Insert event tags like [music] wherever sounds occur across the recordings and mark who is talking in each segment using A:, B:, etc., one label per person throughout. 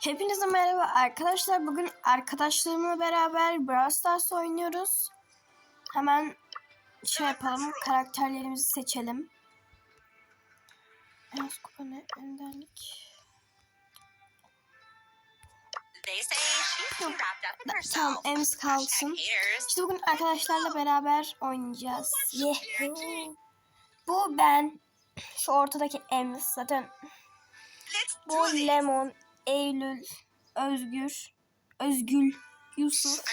A: Hepinize merhaba arkadaşlar. Bugün arkadaşlarımla beraber Brawl Stars oynuyoruz. Hemen şey yapalım. Karakterlerimizi seçelim. En az kupa ne? Önderlik. Tamam Ems kalsın. İşte bugün arkadaşlarla beraber oynayacağız. Yehoo. Bu ben. Şu ortadaki Ems zaten. Bu. Lemon, Eylül, Özgür, Özgül, Yusuf.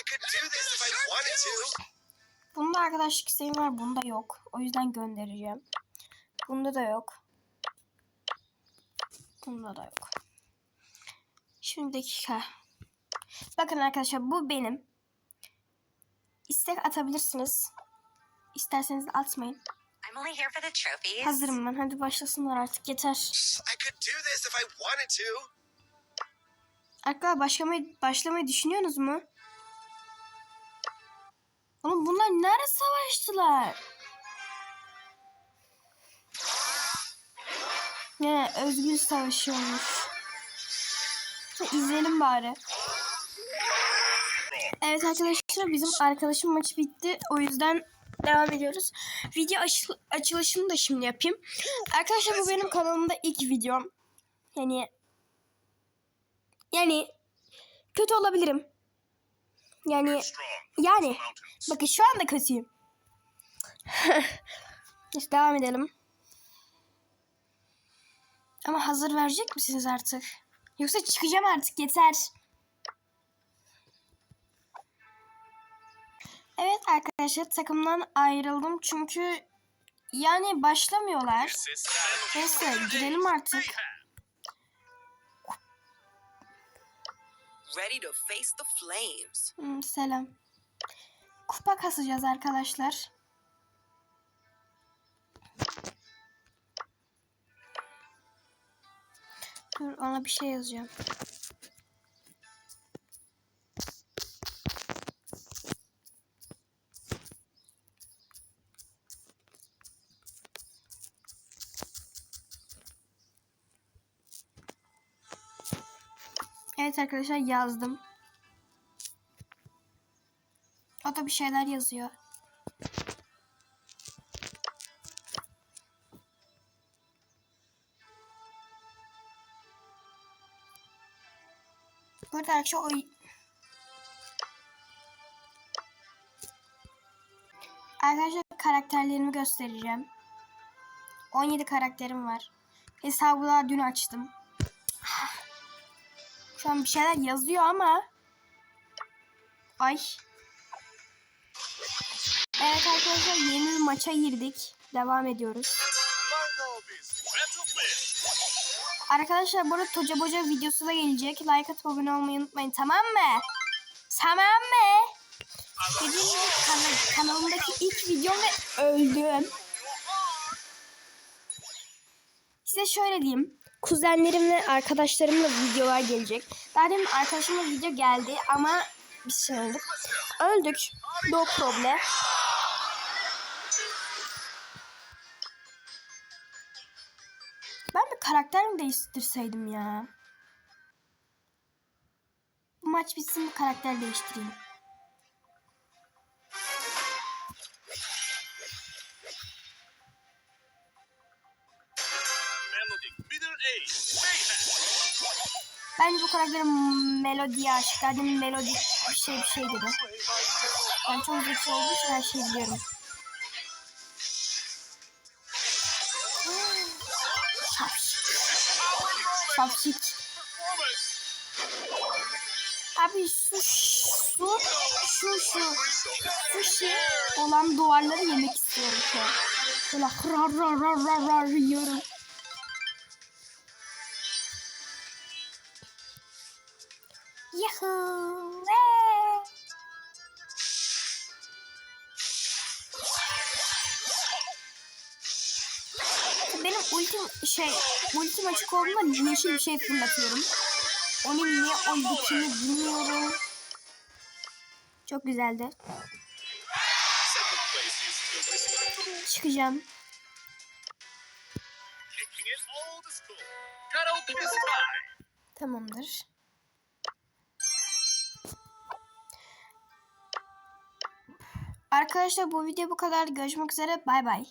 A: Bunda arkadaşlık isteğim var, bunda yok. O yüzden göndereceğim. Bunda da yok. Bunda da yok. Şimdi dakika. Bakın arkadaşlar bu benim. İstek atabilirsiniz. İsterseniz atmayın.
B: I'm only here for the trophies.
A: Hazırım ben. Hadi başlasınlar artık yeter. Arkadaşlar başlamayı, başlamayı düşünüyorsunuz mu? Oğlum bunlar nerede savaştılar? Ne özgür savaşıyormuş. İzleyelim bari. Evet arkadaşlar bizim arkadaşım maçı bitti. O yüzden devam ediyoruz. Video açıl- açılışını da şimdi yapayım. Arkadaşlar bu benim kanalımda ilk videom. Yani yani kötü olabilirim. Yani yani bakın şu anda kötüyüm. [laughs] Neyse devam edelim. Ama hazır verecek misiniz artık? Yoksa çıkacağım artık yeter. Evet arkadaşlar takımdan ayrıldım çünkü yani başlamıyorlar. Neyse girelim artık.
C: Ready to face the flames.
A: Hmm, selam. Kupa kasacağız arkadaşlar. Dur ona bir şey yazacağım. Evet arkadaşlar yazdım. O da bir şeyler yazıyor. Burada arkadaşlar o... Arkadaşlar karakterlerimi göstereceğim. 17 karakterim var. Hesabı daha dün açtım. Şu an bir şeyler yazıyor ama... Ay. Evet arkadaşlar yeni bir maça girdik. Devam ediyoruz. Arkadaşlar bu arada Toca Boca videosu da gelecek. Like atıp abone olmayı unutmayın tamam mı? Tamam mı? Dediğim gibi kana- kanalımdaki ilk videom ve öldüm. Size şöyle diyeyim. Kuzenlerimle arkadaşlarımla videolar gelecek. Daha demin arkadaşımla video geldi ama biz şey öldük. Öldük. No problem. Ben bir karakter mi değiştirseydim ya? Bu maç bitsin bir karakter değiştireyim. Bence bu karakterin melodiye aşık. Demin melodi bir şey bir şey dedi. Ben çok zeki olduğu için her şeyi biliyorum. Şapşik. Abi şu şu şu şu sushi olan duvarları yemek istiyorum şu an. Böyle rar rar rar rar yiyorum. Yahoo! Benim ultim şey ultim açık olduğunda yeşil bir şey fırlatıyorum. Onun niye oldukunu bilmiyorum. Çok güzeldi. Çıkacağım. Tamamdır. Arkadaşlar bu video bu kadar. Görüşmek üzere. Bay bay.